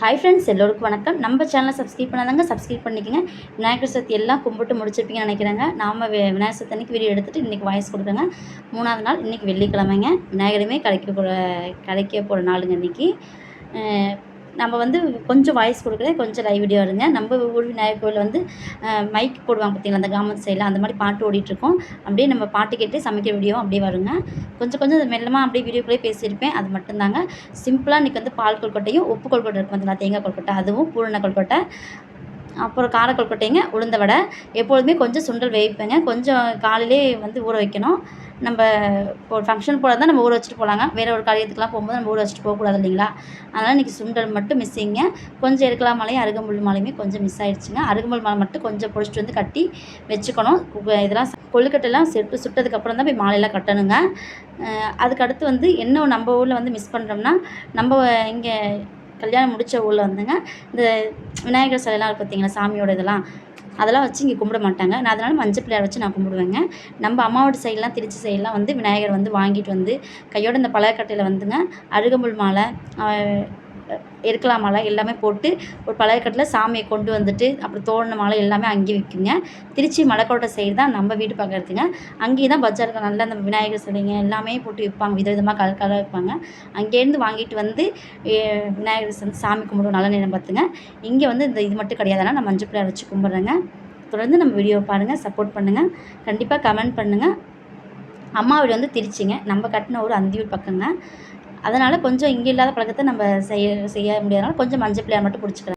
Hi friends எல்லோருக்கும் வணக்கம். நம்ம சேனலை சப்ஸ்கிரைப் பண்ணாதாங்க சப்ஸ்கிரைப் பண்ணிக்கோங்க. விநாயகர் சதுர்த்தி எல்லாம் கும்பிட்டு முடிச்சிருப்பீங்கன்னு நினைக்கிறாங்க. நாம் விநாயகர் சதுர்த்தி அன்னைக்கு வீடியோ எடுத்துகிட்டு இன்றைக்கி வாய்ஸ் கொடுக்குறேங்க. மூணாவது நாள் இன்றைக்கி வெள்ளிக்கிழமைங்க. விநாயகருமே கிடைக்க போகிற கிடைக்க போகிற நாளுங்க இன்றைக்கி நம்ம வந்து கொஞ்சம் வாய்ஸ் கொடுக்குறது கொஞ்சம் லைவ் வீடியோ வருங்க நம்ம ஊர் விநாயகர் கோவில் வந்து மைக் போடுவாங்க பார்த்தீங்களா அந்த கிராமத்து சைடில் அந்த மாதிரி பாட்டு ஓடிட்டுருக்கோம் அப்படியே நம்ம பாட்டு கேட்டு சமைக்கிற வீடியோ அப்படியே வருங்க. கொஞ்சம் கொஞ்சம் அது மெல்லமாக அப்படியே வீடியோக்குள்ளே பேசியிருப்பேன். அது மட்டும்தாங்க. சிம்பிளாக இன்றைக்கி வந்து பால் கொல்கட்டையும் உப்பு கொல்கட்டை இருக்கும் பார்த்தீங்களா தேங்காய் கொல்கட்டை அதுவும் பூரண கொல்கட்டை அப்புறம் கார உளுந்த வடை. எப்பொழுதுமே கொஞ்சம் சுண்டல் வேவிப்பேங்க. கொஞ்சம் காலையிலே வந்து ஊற வைக்கணும். நம்ம இப்போ ஒரு ஃபங்க்ஷன் போகிறதா இருந்தால் நம்ம ஊற வச்சுட்டு போகலாங்க வேறு ஒரு காரியத்துக்குலாம் போகும்போது நம்ம ஊற வச்சுட்டு போகக்கூடாது இல்லைங்களா? அதனால் இன்றைக்கி சுண்டல் மட்டும் மிஸ்ஸிங்க கொஞ்சம் இருக்கலாம் மலையும் அருகம்புல் மாலையுமே கொஞ்சம் மிஸ் ஆகிடுச்சிங்க அருகம்புல் மாலை மட்டும் கொஞ்சம் பிடிச்சிட்டு வந்து கட்டி வச்சுக்கணும். இதெல்லாம் ச- செட்டு சுட்டதுக்கப்புறம் தான் போய் மாலையெல்லாம் கட்டணுங்க. அதுக்கடுத்து வந்து என்ன நம்ம ஊரில் வந்து மிஸ் பண்ணுறோம்னா நம்ம இங்கே கல்யாணம் முடித்த ஊரில் வந்துங்க இந்த விநாயகர் சிலைலாம் பார்த்தீங்களா சாமியோட இதெல்லாம். அதெல்லாம் வச்சு இங்கே கும்பிட மாட்டாங்க. நான் அதனால் மஞ்சள் பிள்ளையார் வச்சு நான் கும்பிடுவேங்க. நம்ம அம்மாவோட சைட்லாம் திருச்சி சைட்லாம் வந்து விநாயகர் வந்து வாங்கிட்டு வந்து கையோட இந்த பழக்கட்டையில் வந்துங்க. அருகம்புல் மாலை எடுக்கலாம் எருக்கலாம் மாலை எல்லாமே போட்டு ஒரு பழையக்கட்டில் சாமியை கொண்டு வந்துட்டு அப்புறம் தோரண மாலை எல்லாமே அங்கேயே விற்குங்க திருச்சி மலைக்கோட்டை சைடு தான் நம்ம வீட்டு பக்கம் இருக்குங்க அங்கேயே தான் பஜாருக்கு நல்ல அந்த விநாயகர் சிலைங்க எல்லாமே போட்டு விற்பாங்க. விதவிதமாக கலர் கலர் விற்பாங்க. அங்கேருந்து வாங்கிட்டு வந்து விநாயகர் வந்து சாமி கும்பிடுவோம் நல்ல நேரம் பார்த்துங்க. இங்கே வந்து இந்த இது மட்டும் கிடையாதுன்னா நான் மஞ்சள் பிள்ளையார் வச்சு கும்பிட்றேங்க. தொடர்ந்து நம்ம வீடியோ பாருங்கள் சப்போர்ட் பண்ணுங்கள் கண்டிப்பாக கமெண்ட் பண்ணுங்கள் அம்மா வீடு வந்து திருச்சிங்க. நம்ம கட்டின ஒரு அந்தியூர் பக்கங்க. அதனால் கொஞ்சம் இங்கே இல்லாத பழக்கத்தை நம்ம செய்ய செய்ய முடியாதனால கொஞ்சம் மஞ்சள் பிள்ளையார் மட்டும் பிடிச்சிக்கிறேன்.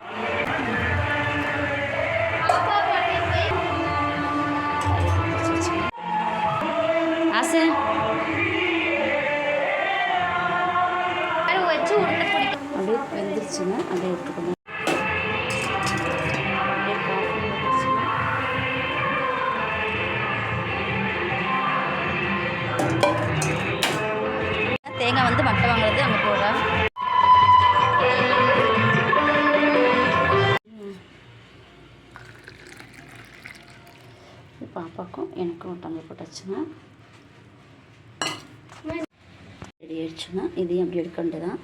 ஆசை? அப்படியே வெந்துருச்சுங்க அப்படியே எடுத்துக்கணும். எனக்கும் டம்ளர் போட்டாச்சுங்க. ரெடி ஆயிடுச்சுங்க. இதையும் அப்படி எடுக்க வேண்டியதான்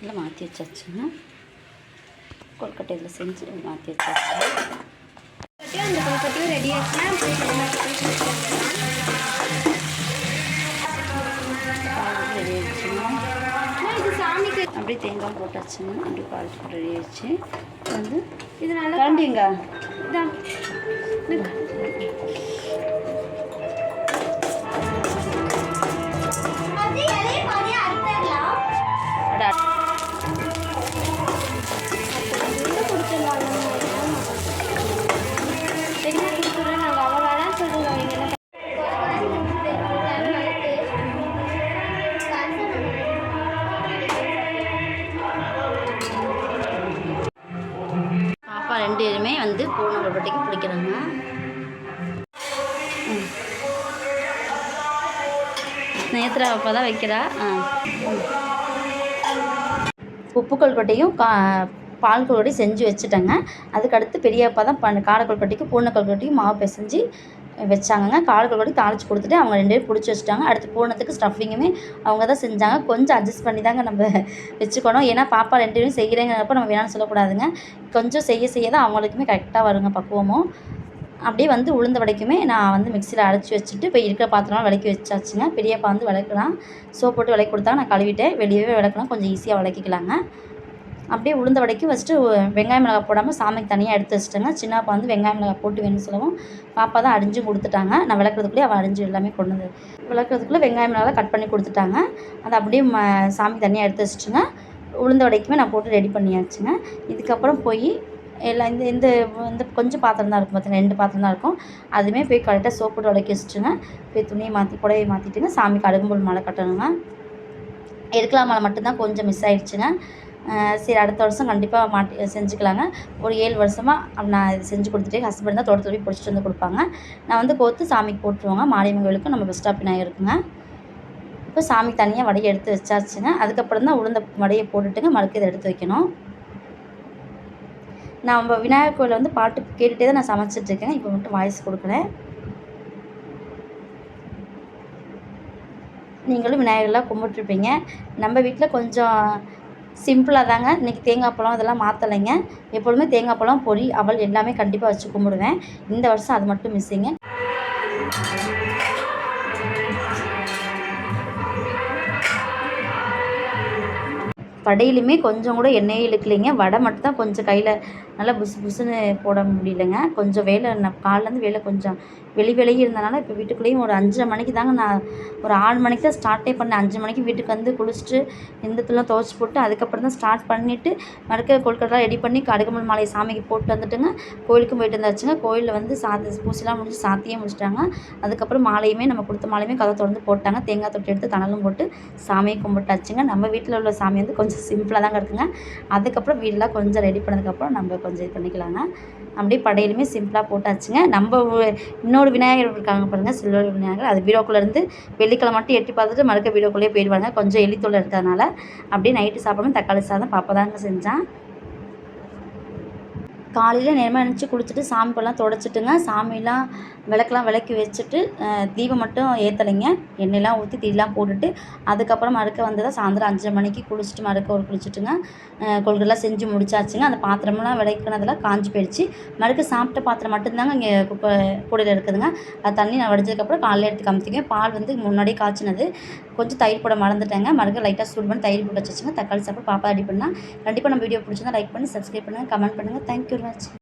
இல்லை மாற்றி வச்சாச்சுங்க. கொல்கட்டை இதில் செஞ்சு மாற்றி வச்சாச்சு. அந்த கொழுக்கட்டையும் ரெடி ஆச்சுன்னா அப்படியே தேங்காய் போட்டாச்சுங்க. அப்படியே பால் ரெடி ஆயிடுச்சு. வந்து இது நல்லா கரண்டிங்க. Да. ну. ரெண்டுமே வந்து பூனை பிடிக்கிறாங்க. நேத்ரா அப்போ தான் வைக்கிறா. உப்பு கொல்கட்டையும் கா பால் கொல்கட்டையும் செஞ்சு வச்சுட்டேங்க. அதுக்கடுத்து பெரியப்பா தான் பண் காடை கொல்கட்டைக்கு பூனை கொல்கட்டையும் மாவு பிசைஞ்சு வச்சாங்கங்க. காடை கூட தாளிச்சு கொடுத்துட்டு அவங்க ரெண்டு பேரும் பிடிச்சி வச்சுட்டாங்க. அடுத்து போனதுக்கு ஸ்டஃபிங்குமே அவங்க தான் செஞ்சாங்க. கொஞ்சம் அட்ஜஸ்ட் பண்ணி தாங்க நம்ம வச்சுக்கணும். ஏன்னா பாப்பா ரெண்டு பேரும் செய்கிறேங்கிறப்ப நம்ம வேணாம்னு சொல்லக்கூடாதுங்க. கொஞ்சம் செய்ய செய்ய தான் அவங்களுக்குமே கரெக்டாக வருங்க பக்குவமும் அப்படியே வந்து உளுந்த வடைக்குமே நான் வந்து மிக்சியில் அரைச்சி வச்சுட்டு இப்போ இருக்கிற பாத்திரம்லாம் விளக்கி வச்சாச்சுங்க. பெரியப்பா வந்து விளக்கலாம் சோப் போட்டு விளக்கி கொடுத்தா நான் கழுவிட்டேன். வெளியவே விளக்கலாம் கொஞ்சம் ஈஸியாக விளக்கிக்கலாங்க. அப்படியே உளுந்த வடைக்கு ஃபஸ்ட்டு வெங்காய மிளகாய் போடாமல் சாமிக்கு தனியாக எடுத்து வச்சுட்டேங்க. சின்னப்பா வந்து வெங்காய மிளகாய் போட்டு வேணும்னு சொல்லவும் பாப்பா தான் அடிஞ்சும் கொடுத்துட்டாங்க நான் விளக்குறதுக்குள்ளே அவள் அரிஞ்சு எல்லாமே கொண்டு வந்து விளக்குறதுக்குள்ளே வெங்காய மிளகாய் கட் பண்ணி கொடுத்துட்டாங்க. அதை அப்படியே ம சாமிக்கு தனியாக எடுத்து வச்சுட்டுங்க. உளுந்த வடைக்குமே நான் போட்டு ரெடி பண்ணியாச்சுங்க. இதுக்கப்புறம் போய் எல்லாம் இந்த இந்த இந்த கொஞ்சம் பாத்திரம் தான் இருக்கும் பார்த்தீங்கன்னா ரெண்டு பாத்திரம் தான் இருக்கும். அதுவுமே போய் கரெக்டாக சோப்பு உடைக்க வச்சுட்டுங்க. போய் துணியை மாற்றி புடவையை மாற்றிட்டுங்க சாமிக்கு அடுகும்போல் மாலை கட்டணுங்க. எடுக்கலாம் மாலை மட்டும்தான் கொஞ்சம் மிஸ் ஆயிடுச்சுங்க. சரி அடுத்த வருஷம் கண்டிப்பாக மாட்டி செஞ்சுக்கலாங்க. ஒரு ஏழு வருஷமாக நான் இது செஞ்சு கொடுத்துட்டே ஹஸ்பண்ட் தான் தோட்டத்தில் போய் பிடிச்சிட்டு வந்து கொடுப்பாங்க. நான் வந்து கோத்து சாமிக்கு போட்டுருவாங்க. மாரியம்மன் கோயிலுக்கு நம்ம பஸ் ஸ்டாப் விநாயகர் இருக்குங்க. இப்போ சாமிக்கு தனியாக வடையை எடுத்து வச்சாச்சுங்க. அதுக்கப்புறம் தான் உளுந்த வடையை போட்டுட்டுங்க மறுக்க இதை எடுத்து வைக்கணும். நான் நம்ம விநாயகர் கோயிலில் வந்து பாட்டு கேட்டுகிட்டே தான் நான் சமைச்சிட்ருக்கேன் இப்போ மட்டும் வாய்ஸ் கொடுக்குறேன் நீங்களும் விநாயகர்லாம் கும்பிட்ருப்பீங்க நம்ம வீட்டில் கொஞ்சம் சிம்பிளாக தாங்க. இன்றைக்கி தேங்காய் பழம் இதெல்லாம் மாற்றலைங்க எப்பொழுதுமே தேங்காய் பழம் பொரி அவல் எல்லாமே கண்டிப்பாக வச்சு கும்பிடுவேன். இந்த வருஷம் அது மட்டும் மிஸ்ஸிங்க வடையிலுமே கொஞ்சம் கூட எண்ணெயே இழுக்கலைங்க. வடை மட்டும் தான் கொஞ்சம் கையில் நல்லா புசு புசுன்னு போட முடியலங்க. கொஞ்சம் வேலை நான் காலைலேருந்து வேலை கொஞ்சம் வெளி வெளியே இருந்தனால இப்போ வீட்டுக்குள்ளேயும் ஒரு அஞ்சரை மணிக்கு தாங்க நான் ஒரு ஆறு மணிக்கு தான் ஸ்டார்ட்டே பண்ணேன். அஞ்சு மணிக்கு வீட்டுக்கு வந்து குளிச்சுட்டு இந்தத்துலாம் துவச்சி போட்டு அதுக்கப்புறம் தான் ஸ்டார்ட் பண்ணிவிட்டு மறுக்க கொழுக்கட்டெலாம் ரெடி பண்ணி கடுகமல் மாலையை சாமிக்கு போட்டு வந்துட்டுங்க. கோயிலுக்கும் போயிட்டு வந்தாச்சுங்க. கோயிலில் வந்து சாத்தி பூசிலாம் முடிஞ்சு சாத்தியே முடிச்சிட்டாங்க. அதுக்கப்புறம் மாலையுமே நம்ம கொடுத்த மாலையுமே கதை தொடர்ந்து போட்டாங்க. தேங்காய் தொட்டி எடுத்து தணலும் போட்டு சாமியை கும்பிட்டாச்சுங்க. நம்ம வீட்டில் உள்ள சாமி வந்து கொஞ்சம் சிம்பிளாக தாங்க இருக்குங்க. அதுக்கப்புறம் வீடெலாம் கொஞ்சம் ரெடி பண்ணதுக்கப்புறம் நம்ம கொஞ்சம் இது பண்ணிக்கலாங்க. அப்படியே படையிலுமே சிம்பிளாக போட்டாச்சுங்க. நம்ம இன்னொரு விநாயகர் இருக்காங்க பாருங்கள் சில்வர் விநாயகர். அது வீடியோக்குள்ளே இருந்து வெள்ளிக்கிழமை மட்டும் எட்டி பார்த்துட்டு மறுக்க வீடியோக்குள்ளேயே போயிடுவாங்க. கொஞ்சம் எலித்தொல்லை இருக்கிறதுனால. அப்படியே நைட்டு சாப்பிடாம தக்காளி சாதம் பாப்பா தாங்க செஞ்சான் காலையில் நேரமாக நினச்சி குளிச்சுட்டு சாமி தொடச்சிட்டுங்க. சாமிலாம் விளக்கெலாம் விளக்கி வச்சுட்டு தீபம் மட்டும் ஏற்றலைங்க எண்ணெயெலாம் ஊற்றி தீலாம் போட்டுட்டு அதுக்கப்புறம் மறுக்க வந்ததாக சாயந்தரம் அஞ்சரை மணிக்கு குளிச்சுட்டு மறுக்க ஒரு குளிச்சுட்டுங்க. கொள்கைலாம் செஞ்சு முடிச்சாச்சுங்க. அந்த பாத்திரமெல்லாம் விளக்குனதெல்லாம் காஞ்சி போயிடுச்சு. மறுக்க சாப்பிட்ட பாத்திரம் மட்டும்தாங்க இங்கே குப்பை கூடையில் இருக்குதுங்க. அது தண்ணி நான் வடிச்சதுக்கப்புறம் காலையில் எடுத்து காமிச்சிங்க பால் வந்து முன்னாடியே காய்ச்சினது. கொஞ்சம் தயிர் போட மறந்துட்டேங்க. மறுக்க லைட்டாக சூடு பண்ணி தயிர் போட்டு வச்சுங்க தக்காளி சாப்பிட்டு பாப்பா ரெடி பண்ணால் கண்டிப்பாக நம்ம வீடியோ பிடிச்சிருந்தா லைக் பண்ணி சப்ஸ்கிரைப் பண்ணுங்கள் கமெண்ட் பண்ணுங்கள் தேங்க்யூ let's